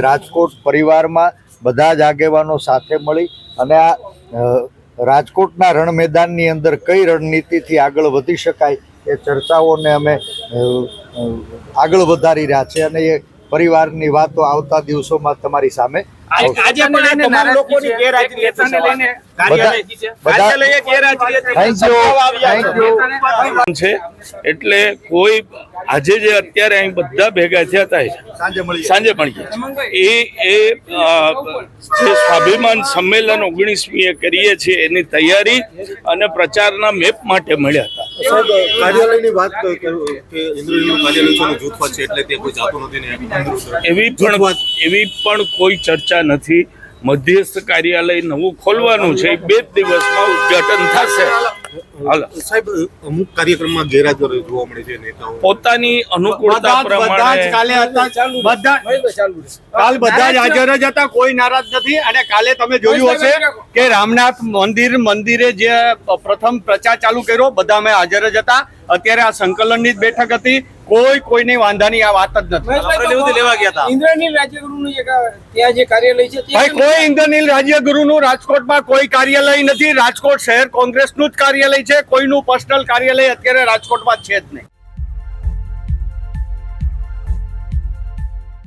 રાજકોટ પરિવારમાં બધા જ આગેવાનો સાથે મળી અને આ રાજકોટના રણ મેદાનની અંદર કઈ રણનીતિથી આગળ વધી શકાય એ ચર્ચાઓને અમે આગળ વધારી રહ્યા છે અને એ પરિવારની વાતો આવતા દિવસોમાં તમારી સામે. આજે પણ આ તમામ લોકોની ગેરહાજરી કાર્યાલયે ગેરહાજરી થેન્ક છે. એટલે કોઈ આજે જે અત્યારે અહીં બધા ભેગા થયા હતા સાંજે મળીએ. એ એ જે સ્વાભિમાન સંમેલન ઓગણીસમીએ કરીએ છીએ એની તૈયારી અને પ્રચારના મેપ માટે મળ્યા હતા. સાહેબ કાર્યાલયની વાત કરું ક- કાર્યાલય છે જૂથવાદ છે એટલે તે કોઈ જાતું નથી ને એવી પણ એવી પણ કોઈ ચર્ચા નથી. મધ્યસ્થ કાર્યાલય નવું ખોલવાનું છે. બે જ દિવસમાં ઉદઘાટન થશે. સાહેબ અમુક કાર્યક્રમમાં ગેરહાજર જોવા મળે છે નેતાઓ. પોતાની અનુકૂળતા પ્રમાણે કાલે હતા બધા કાલ બધા જ હાજર જ હતા કોઈ નારાજ નથી. અને કાલે તમે જોયું હશે કે રામનાથ મંદિર મંદિરે જે પ્રથમ પ્રચાર ચાલુ કર્યો બધા અમે હાજર જ હતા. અત્યારે આ સંકલનની જ બેઠક હતી. કોઈ કોઈની વાંધાની આ વાત જ નથી. આપણે લેવા ગયા હતા. ઇન્દ્રનીલ રાજ્યગુરુનું ત્યાં જે કાર્યાલય છે ભાઈ કોઈ ઇન્દ્રનીલ રાજ્યગુરુનું રાજકોટમાં કોઈ કાર્યાલય નથી. રાજકોટ શહેર કોંગ્રેસનું જ કાર્યાલય છે. કોઈનું પર્સનલ કાર્યાલય અત્યારે રાજકોટમાં છે જ નહીં.